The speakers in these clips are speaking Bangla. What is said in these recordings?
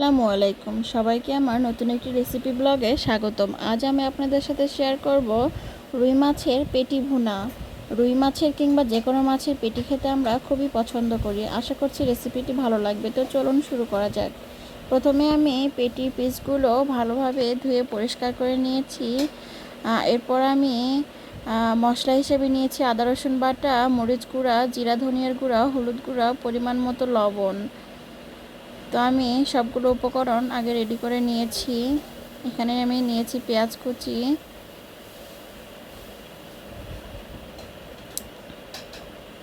আসসালামু আলাইকুম। সবাইকে আমার নতুন একটি রেসিপি ব্লগে স্বাগতম। আজ আমি আপনাদের সাথে শেয়ার করব রুই মাছের পেটি ভুনা। রুই মাছের কিংবা যে কোনো মাছের পেটি খেতে আমরা খুবই পছন্দ করি। আশা করছি রেসিপিটি ভালো লাগবে। তো চলুন শুরু করা যাক। প্রথমে আমি পেটি পিসগুলো ভালোভাবে ধুয়ে পরিষ্কার করে নিয়েছি। এরপর আমি মশলা হিসেবে নিয়েছি আদা রসুন বাটা, মরিচ গুঁড়া, জিরা ধনিয়ার গুঁড়া, হলুদ গুঁড়া, পরিমাণ মতো লবণ। তো আমি সবগুলো উপকরণ আগে রেডি করে নিয়েছি। এখানে আমি নিয়েছি পেঁয়াজ কুচি।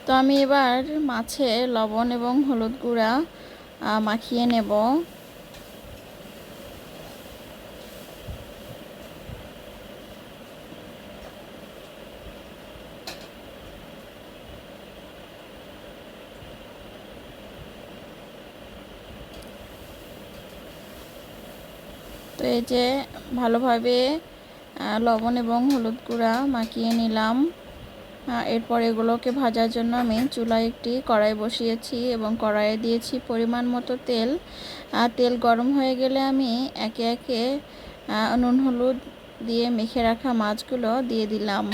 তো আমি এবার মাছে লবণ এবং হলুদ গুঁড়া মাখিয়ে নেব। তো এই যে ভালোভাবে লবণ এবং হলুদ গুঁড়া মাখিয়ে নিলাম। এরপর এগুলোকে ভাজার জন্য আমি চুলায় একটি কড়াই বসিয়েছি এবং কড়াইয়ে দিয়েছি পরিমাণ মতো তেল। আর তেল গরম হয়ে গেলে আমি একে একে নুন, হলুদ দিয়ে মেখে রাখা মাছগুলো দিয়ে দিলাম।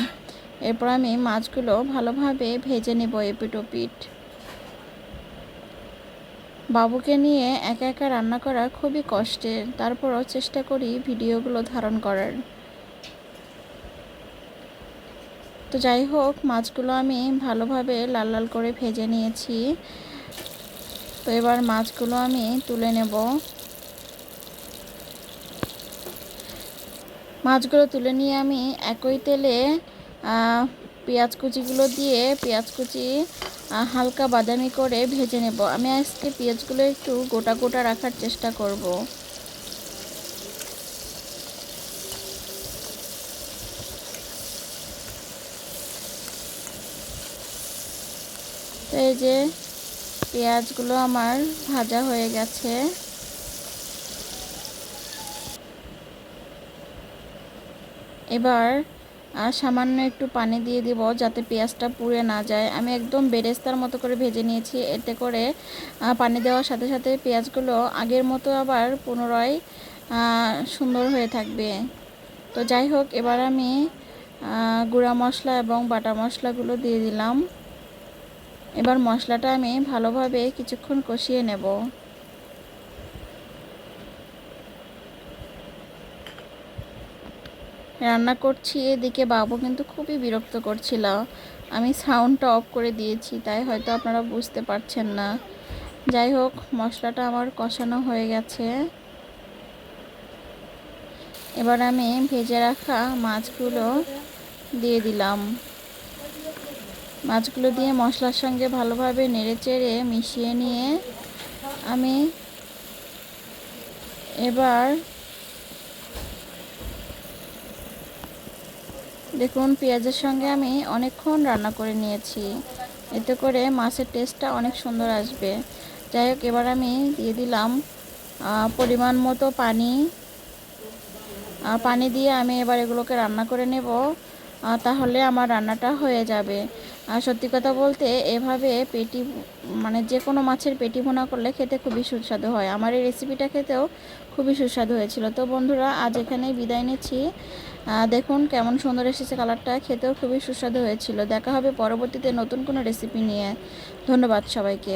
এরপর আমি মাছগুলো ভালোভাবে ভেজে নেব এপিট ওপিট বাবুকে নিয়ে একা একা রান্না করা খুবই কষ্টের। তারপরও চেষ্টা করি ভিডিওগুলো ধারণ করার। তো যাই হোক, মাছগুলো আমি ভালোভাবে লাল লাল করে ভেজে নিয়েছি। তো এবার মাছগুলো আমি তুলে নেব। মাছগুলো তুলে নিয়ে আমি একই তেলে পেঁয়াজ কুচিগুলো দিয়ে পেঁয়াজ কুচি হালকা বাদামি করে ভেজে নেব। আমি আজকে পেঁয়াজগুলো একটু গোটা গোটা রাখার চেষ্টা করব। তো এই যে পেঁয়াজগুলো আমার ভাজা হয়ে গেছে। এবার আর সামান্য একটু পানি দিয়ে দিব যাতে পেঁয়াজটা পুড়ে না যায়। আমি একদম বেরেস্তার মতো করে ভেজে নিয়েছি। এতে করে পানি দেওয়ার সাথে সাথে পেঁয়াজগুলো আগের মতো আবার পুনরায় সুন্দর হয়ে থাকবে। তো যাই হোক, এবার আমি গুঁড়া মশলা এবং বাটা মশলাগুলো দিয়ে দিলাম। এবার মশলাটা আমি ভালোভাবে কিছুক্ষণ কষিয়ে নেব। রান্না করছি, এদিকে বাবু কিন্তু খুবই বিরক্ত করছিল। আমি সাউন্ডটা অফ করে দিয়েছি, তাই হয়তো আপনারা বুঝতে পারছেন না। যাই হোক, মশলাটা আমার কষানো হয়ে গেছে। এবার আমি ভেজে রাখা মাছগুলো দিয়ে দিলাম। মাছগুলো দিয়ে মশলার সঙ্গে ভালোভাবে নেড়ে চেড়ে মিশিয়ে নিয়ে আমি এবার দেখুন, পেঁয়াজের সঙ্গে আমি অনেকক্ষণ রান্না করে নিয়েছি। এতে করে মাছের টেস্টটা অনেক সুন্দর আসবে। যাই হোক, এবার আমি দিয়ে দিলাম পরিমাণ মতো পানি। পানি দিয়ে আমি এবার এগুলোকে রান্না করে নেব। তাহলে আমার রান্নাটা হয়ে যাবে। আর সত্যি কথা বলতে এভাবে পেটি মানে যে কোনো মাছের পেটি ভোনা করলে খেতে খুবই সুস্বাদু হয়। আমার এই রেসিপিটা খেতেও খুবই সুস্বাদু হয়েছিল। তো বন্ধুরা, আজ এখানেই বিদায় নিচ্ছি। দেখুন কেমন সুন্দর এসেছে কালারটা খেতেও খুবই সুস্বাদু হয়েছিল। দেখা হবে পরবর্তীতে নতুন কোনো রেসিপি নিয়ে। ধন্যবাদ সবাইকে।